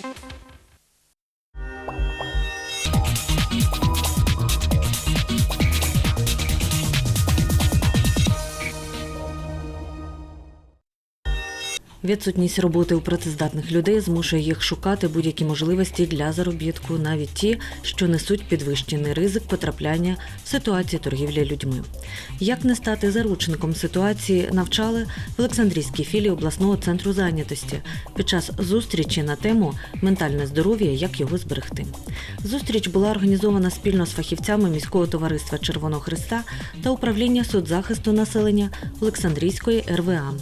thank you Відсутність роботи у працездатних людей змушує їх шукати будь-які можливості для заробітку, навіть ті, що несуть підвищений ризик потрапляння в ситуації торгівлі людьми. Як не стати заручником ситуації, навчали в Олександрійській філії обласного центру зайнятості під час зустрічі на тему ментальне здоров'я, як його зберегти. Зустріч була організована спільно з фахівцями міського товариства Червоного Христа та управління соцзахисту населення Олександрійської РВА.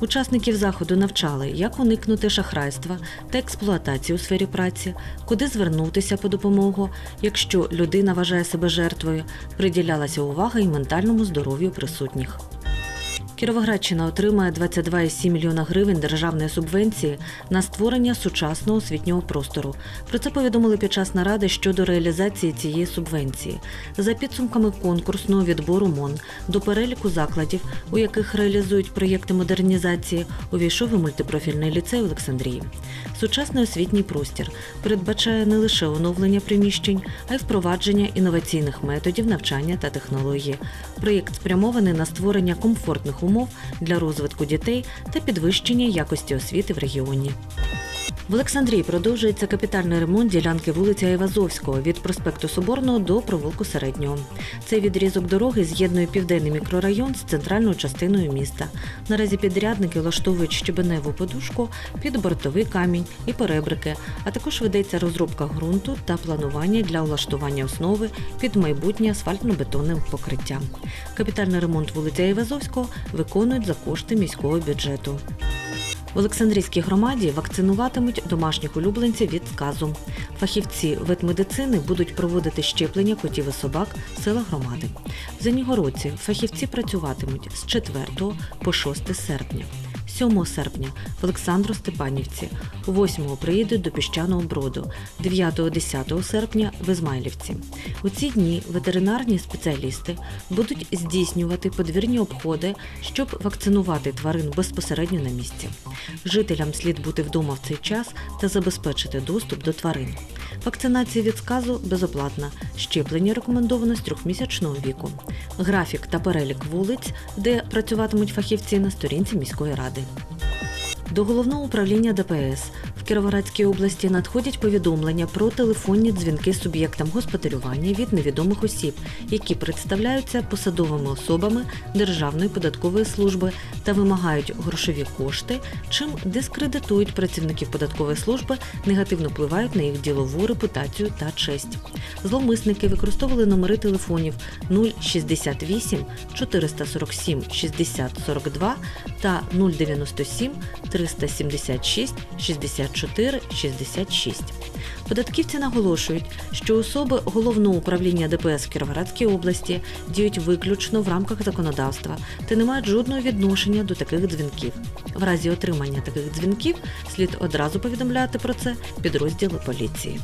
Учасників заходу навчали, як уникнути шахрайства та експлуатації у сфері праці, куди звернутися по допомогу, якщо людина вважає себе жертвою, приділялася увага і ментальному здоров'ю присутніх. Кіровоградщина отримає 22,7 мільйона гривень державної субвенції на створення сучасного освітнього простору. Про це повідомили під час наради щодо реалізації цієї субвенції. За підсумками конкурсного відбору МОН до переліку закладів, у яких реалізують проєкти модернізації, увійшов і мультипрофільний ліцей Олександрії. Сучасний освітній простір передбачає не лише оновлення приміщень, а й впровадження інноваційних методів навчання та технології. Проєкт спрямований на створення комфортних умов для розвитку дітей та підвищення якості освіти в регіоні. В Олександрії продовжується капітальний ремонт ділянки вулиці Айвазовського від проспекту Соборного до провулку Середнього. Цей відрізок дороги з'єднує південний мікрорайон з центральною частиною міста. Наразі підрядники влаштовують щебеневу подушку під бортовий камінь і перебрики, а також ведеться розробка ґрунту та планування для влаштування основи під майбутнє асфальтно-бетонне покриття. Капітальний ремонт вулиці Айвазовського виконують за кошти міського бюджету. В Олександрійській громаді вакцинуватимуть домашніх улюбленців від сказу. Фахівці ветмедицини будуть проводити щеплення котів і собак в селах громади. В Зенігородці фахівці працюватимуть з 4 по 6 серпня. 7 серпня в Олександру Степанівці, 8 приїдуть до піщаного броду, 9-10 серпня в Ізмайлівці. У ці дні ветеринарні спеціалісти будуть здійснювати подвірні обходи, щоб вакцинувати тварин безпосередньо на місці. Жителям слід бути вдома в цей час та забезпечити доступ до тварин. Вакцинація від сказу безоплатна. Щеплення рекомендовано з трьохмісячного віку. Графік та перелік вулиць, де працюватимуть фахівці на сторінці міської ради. До головного управління ДПС Кіровоградській області надходять повідомлення про телефонні дзвінки суб'єктам господарювання від невідомих осіб, які представляються посадовими особами Державної податкової служби та вимагають грошові кошти, чим дискредитують працівників податкової служби, негативно впливають на їх ділову репутацію та честь. Зловмисники використовували номери телефонів 068 447 60 42 та 097 376 64 66. Податківці наголошують, що особи головного управління ДПС в Кіровоградській області діють виключно в рамках законодавства та не мають жодного відношення до таких дзвінків. В разі отримання таких дзвінків слід одразу повідомляти про це підрозділи поліції.